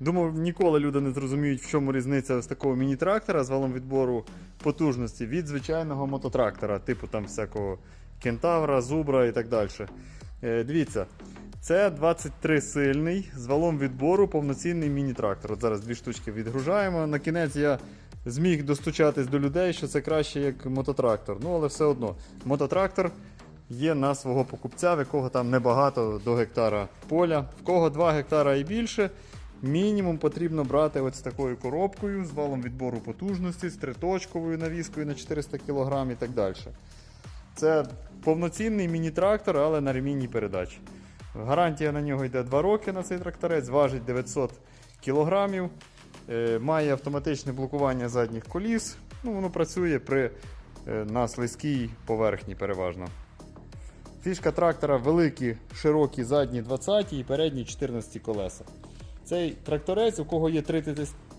Думав, ніколи люди не зрозуміють, в чому різниця з такого міні-трактора з валом відбору потужності від звичайного мототрактора, типу там всякого кентавра, зубра і так далі. Е, дивіться, це 23 сильний з валом відбору повноцінний міні-трактор. От зараз дві штучки відгружаємо. На кінець я зміг достучатись до людей, що це краще як мототрактор. Ну, але все одно, мототрактор є на свого покупця, в якого там небагато до гектара поля. В кого 2 гектара і більше, мінімум потрібно брати ось такою коробкою з валом відбору потужності, з триточковою навіскою на 400 кг і так далі. Це повноцінний міні-трактор, але на ремінній передачі. Гарантія на нього йде 2 роки на цей тракторець, важить 900 кг. Е, має автоматичне блокування задніх коліс. Ну, воно працює при, е, на слизькій поверхні переважно. Фішка трактора великі, широкі задні 20 і передні 14 колеса. Цей тракторець, у кого є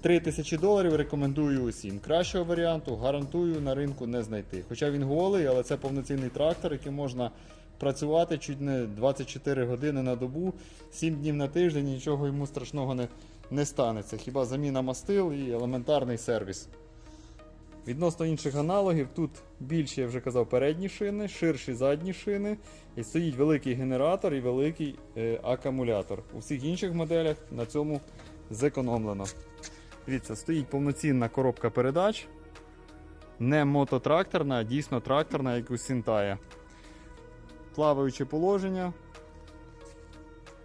3 тисячі доларів, рекомендую усім. Кращого варіанту гарантую на ринку не знайти. Хоча він голий, але це повноцінний трактор, яким можна працювати чуть не 24 години на добу, 7 днів на тиждень, нічого йому страшного не, не станеться. Хіба заміна мастил і елементарний сервіс. Відносно інших аналогів, тут більші, я вже казав, передні шини, ширші задні шини, і стоїть великий генератор і великий е, акумулятор. У всіх інших моделях на цьому зекономлено. Дивіться, стоїть повноцінна коробка передач. Не мототракторна, а дійсно тракторна, як у Сінтая. Плаваюче положення,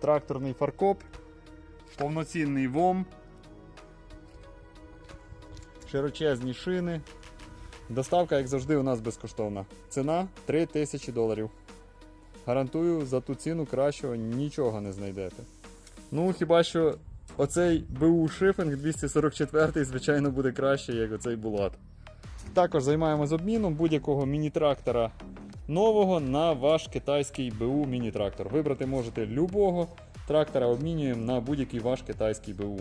тракторний фаркоп, повноцінний ВОМ, широчезні шини. Доставка, як завжди, у нас безкоштовна. Ціна 3000 доларів. Гарантую, за ту ціну кращого нічого не знайдете. Ну, хіба що оцей БУ шифинг 244, звичайно, буде краще, як оцей Булат. Також займаємось обміном будь-якого міні-трактора нового на ваш китайський БУ міні-трактор. Вибрати можете любого трактора, обмінюємо на будь-який ваш китайський БУ.